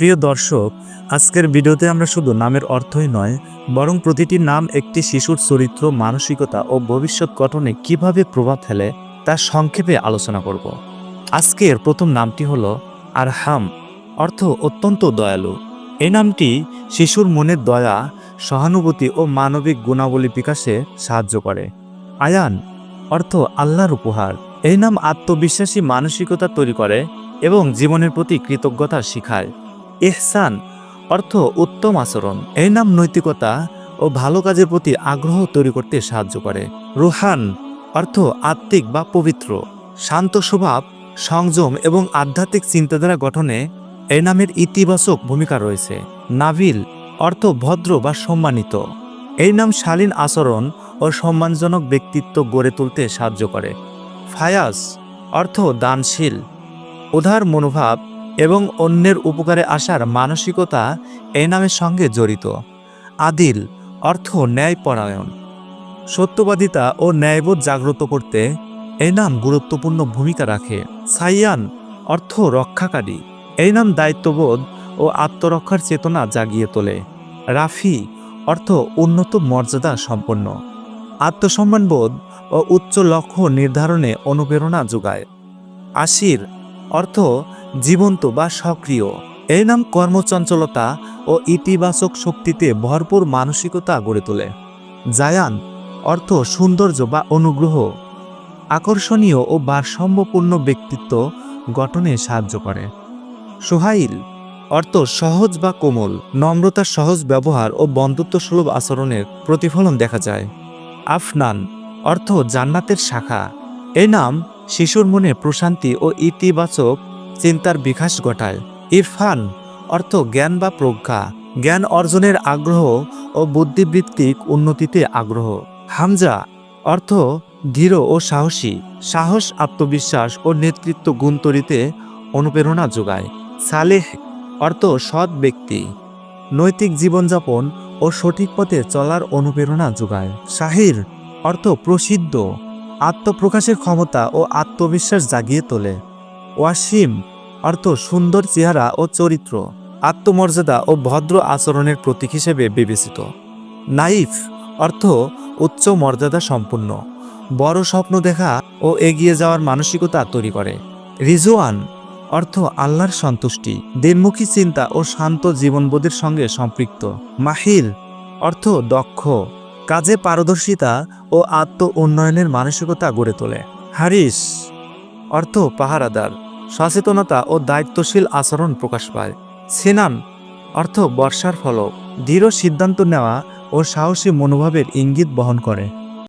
প্রিয় দর্শক, আজকের ভিডিওতে আমরা শুধু নামের অর্থই নয়, বরং প্রতিটি নাম একটি শিশুর চরিত্র, মানসিকতা ও ভবিষ্যৎ গঠনে কীভাবে প্রভাব ফেলে তা সংক্ষেপে আলোচনা করব। আজকের প্রথম নামটি হলো আরহাম, অর্থ অত্যন্ত দয়ালু। এই নামটি শিশুর মনের দয়া, সহানুভূতি ও মানবিক গুণাবলী বিকাশে সাহায্য করে। আয়ান, অর্থ আল্লাহর উপহার। এই নাম আত্মবিশ্বাসী মানসিকতা তৈরি করে এবং জীবনের প্রতি কৃতজ্ঞতা শিখায়। ইহসান, অর্থ উত্তম আচরণ। এই নাম নৈতিকতা ও ভালো কাজের প্রতি আগ্রহ তৈরি করতে সাহায্য করে। রুহান, অর্থ আত্মিক বা পবিত্র। শান্ত স্বভাব, সংযম এবং আধ্যাত্মিক চিন্তাধারা গঠনে এই নামের ইতিবাচক ভূমিকা রয়েছে। নাভিল অর্থ ভদ্র বা সম্মানিত। এই নাম শালীন আচরণ ও সম্মানজনক ব্যক্তিত্ব গড়ে তুলতে সাহায্য করে। ফায়াস অর্থ দানশীল। উদার মনোভাব এবং অন্যের উপকারে আসার মানসিকতা এই নামের সঙ্গে জড়িত। আদিল অর্থ ন্যায়পরায়ণ। সত্যবাদিতা ও ন্যায়বোধ জাগ্রত করতে এই নাম গুরুত্বপূর্ণ ভূমিকা রাখে। সাইয়ান অর্থ রক্ষাকারী। এই নাম দায়িত্ববোধ ও আত্মরক্ষার চেতনা জাগিয়ে তোলে। রাফি অর্থ উন্নত মর্যাদা সম্পন্ন। আত্মসম্মানবোধ ও উচ্চ লক্ষ্য নির্ধারণে অনুপ্রেরণা যোগায়। আশির অর্থ জীবন্ত বা সক্রিয়। এই নাম কর্মচঞ্চলতা ও ইতিবাচক শক্তিতে ভরপুর মানসিকতা গড়ে তোলে। জায়ান অর্থ সৌন্দর্য বা অনুগ্রহ। আকর্ষণীয় ও ভারসাম্যপূর্ণ ব্যক্তিত্ব গঠনে সাহায্য করে। সোহাইল অর্থ সহজ বা কোমল। নম্রতার সহজ ব্যবহার ও বন্ধুত্ব সুলভ আচরণের প্রতিফলন দেখা যায়। আফনান অর্থ জান্নাতের শাখা। এই নাম শিশুর মনে প্রশান্তি ও ইতিবাচক চিন্তার বিকাশ ঘটায়। ইরফান, অর্থ জ্ঞান বা প্রজ্ঞা। জ্ঞান অর্জনের আগ্রহ ও বুদ্ধিবৃত্তিক উন্নতিতে আগ্রহ। হামজা, অর্থ দৃঢ় ও সাহসী। সাহস, আত্মবিশ্বাস ও নেতৃত্ব গুণ তৈরিতে অনুপ্রেরণা যোগায়। সালেহ, অর্থ সৎ ব্যক্তি। নৈতিক জীবনযাপন ও সঠিক পথে চলার অনুপ্রেরণা যোগায়। শাহির, অর্থ প্রসিদ্ধ। আত্মপ্রকাশের ক্ষমতা ও আত্মবিশ্বাস জাগিয়ে তোলে। ওয়াসিম, অর্থ, সুন্দর চেহারা ও চরিত্র, আত্মমর্যাদা ও ভদ্র আচরণের প্রতীক হিসেবে বিবেচিত। নাইফ, অর্থ, উচ্চ মর্যাদা সম্পন্ন বড় স্বপ্ন দেখা ও এগিয়ে যাওয়ার মানসিকতা তৈরি করে। রিজওয়ান, অর্থ, আল্লাহর সন্তুষ্টি, দিনমুখী চিন্তা ও শান্ত জীবনবোধের সঙ্গে সম্পৃক্ত। মাহিল অর্থ, দক্ষ কাজে পারদর্শিতা ও আত্ম উন্নয়নের মানসিকতা গড়ে তোলে। হারিস অর্থ পাহারাদার, সচেতনতা ও দায়িত্বশীল আচরণ প্রকাশ পায়। সিনান অর্থ বর্ষার ফলক, দৃঢ় সিদ্ধান্ত নেওয়া ও সাহসী মনোভাবের ইঙ্গিত বহন করে।